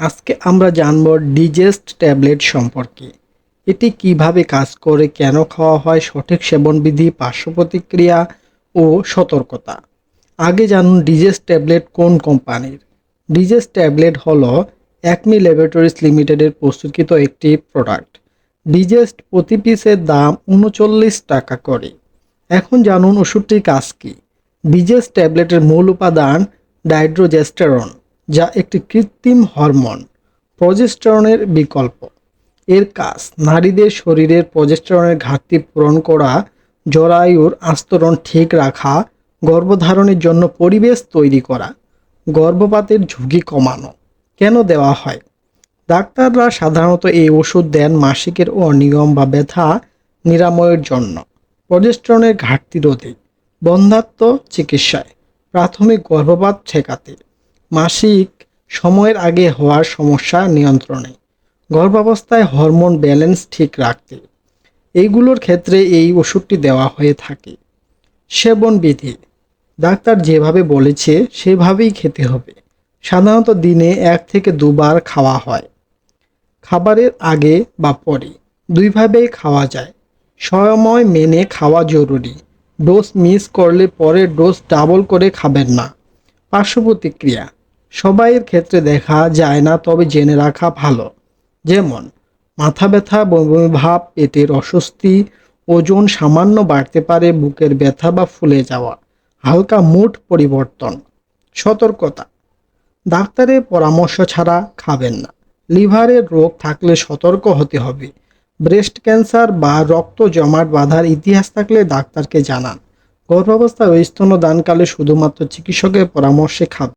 আজকে আমরা জানব ডিজেস্ট ট্যাবলেট সম্পর্কে। এটি কীভাবে কাজ করে, কেন খাওয়া হয়, সঠিক সেবনবিধি পার্শ্ব প্রতিক্রিয়া ও সতর্কতা। আগে জানুন ডিজেস্ট ট্যাবলেট কোন কোম্পানির ডিজেস্ট ট্যাবলেট হলো অ্যাকমি ল্যাবরেটরিজ লিমিটেডের প্রস্তুতকৃত একটি প্রোডাক্ট ডিজেস্ট প্রতি পিসের দাম উনচল্লিশ টাকা করে। এখন জানুন ওষুধটির কাজ কী। ডিজেস ট্যাবলেটের মূল উপাদান ডাইড্রোজেস্টেরন যা একটি কৃত্রিম হরমোন, প্রজেস্টরনের বিকল্প। এর কাজ, নারীদের শরীরের প্রজেস্টেরনের ঘাটতি পূরণ করা, জরায়ুর আস্তরণ ঠিক রাখা, গর্ভধারণের জন্য পরিবেশ তৈরি করা, গর্ভপাতের ঝুঁকি কমানো। কেন দেওয়া হয়? ডাক্তাররা সাধারণত এই ওষুধ দেন মাসিকের অনিয়ম বা ব্যথা নিরাময়ের জন্য। প্রজেস্টেরনের ঘাটতি রোধে বন্ধাত্ম চিকিৎসায় প্রাথমিক গর্ভপাত ঠেকাতে। মাসিক সময়ের আগে হওয়ার সমস্যা নিয়ন্ত্রণে। গর্ভাবস্থায় হরমোন ব্যালেন্স ঠিক রাখতে এইগুলোর ক্ষেত্রে এই ওষুধটি দেওয়া হয়ে থাকে। সেবন বিধি, ডাক্তার যেভাবে বলেছে সেভাবেই খেতে হবে। সাধারণত দিনে এক থেকে দুবার খাওয়া হয়। খাবারের আগে বা পরে দুইভাবেই খাওয়া যায়। সময় মেনে খাওয়া জরুরি। ডোজ মিস করলে পরে ডোজ ডাবল করে খাবেন না। পার্শ্ব প্রতিক্রিয়া সবাইয়ের ক্ষেত্রে দেখা যায় না, তবে জেনে রাখা ভালো। যেমন, মাথা ব্যথা বমি ভাব, পেটের অস্বস্তি, ওজন সামান্য বাড়তে পারে, বুকের ব্যথা বা ফুলে যাওয়া, হালকা মুড পরিবর্তন, সতর্কতা। ডাক্তারের পরামর্শ ছাড়া খাবেন না। লিভারের রোগ থাকলে সতর্ক হতে হবে। ব্রেস্ট ক্যান্সার বা রক্ত জমাট বাঁধার ইতিহাস থাকলে ডাক্তারকে জানান। গর্ভাবস্থায় ও স্তন্যদানকালে শুধুমাত্র চিকিৎসকের পরামর্শে খাবেন